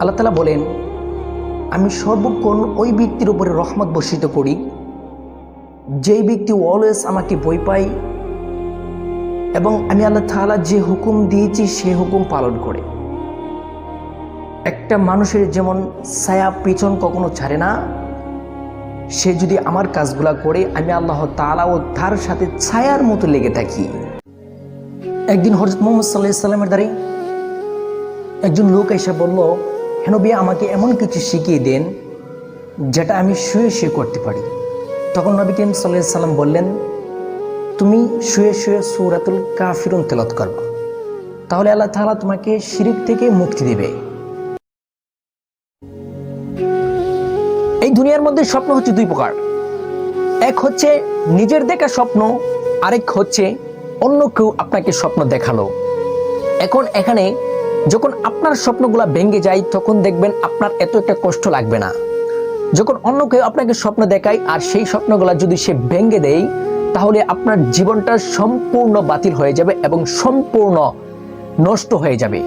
আল্লাহ তালা বলেন, আমি সর্বক্ষণ ওই ব্যক্তির উপরে রহমত বর্ষিত করি। যেই ব্যক্তি অলওয়েজ আমাকে বই পাই এবং আমি আল্লাহ তাআলা যে হুকুম দিয়েছি, সে হুকুম পালন করে। একটা মানুষের যেমন ছায়া পিছন কখনো ছাড়ে না, সে যদি আমার কাজগুলা করে, আমি আল্লাহ তাআলা ও তার সাথে ছায়ার মতো লেগে থাকি। একদিন হজরত মোহাম্মদ সাল্লাহ সাল্লামের দ্বারে একজন লোক এসে বলল হেনবি আমাকে এমন কিছু শিখিয়ে দেন যেটা আমি শুয়ে শুয়ে করতে পারি। তখন নবী করিম সাল্লাহ সাল্লাম বললেন, তুমি শুয়ে শুয়ে সৌরাতুল কাফিরুন তেলত করবা। তাহলে আল্লাহ তাআলা তোমাকে শিরিক থেকে মুক্তি দেবে। এই দুনিয়ার মধ্যে স্বপ্ন হচ্ছে দুই প্রকার। এক হচ্ছে নিজের দেখা স্বপ্ন, আরেক হচ্ছে অন্য কেউ আপনাকে স্বপ্ন দেখাল। এখন এখানে যখন আপনার স্বপ্নগুলা ভেঙে যায়, তখন দেখবেন আপনার এত একটা কষ্ট লাগবে না। যখন অন্য কেউ আপনাকে স্বপ্ন দেখায় আর সেই স্বপ্নগুলা যদি সে ভেঙে দেয়, তাহলে আপনার জীবনটা সম্পূর্ণ বাতিল হয়ে যাবে এবং সম্পূর্ণ নষ্ট হয়ে যাবে।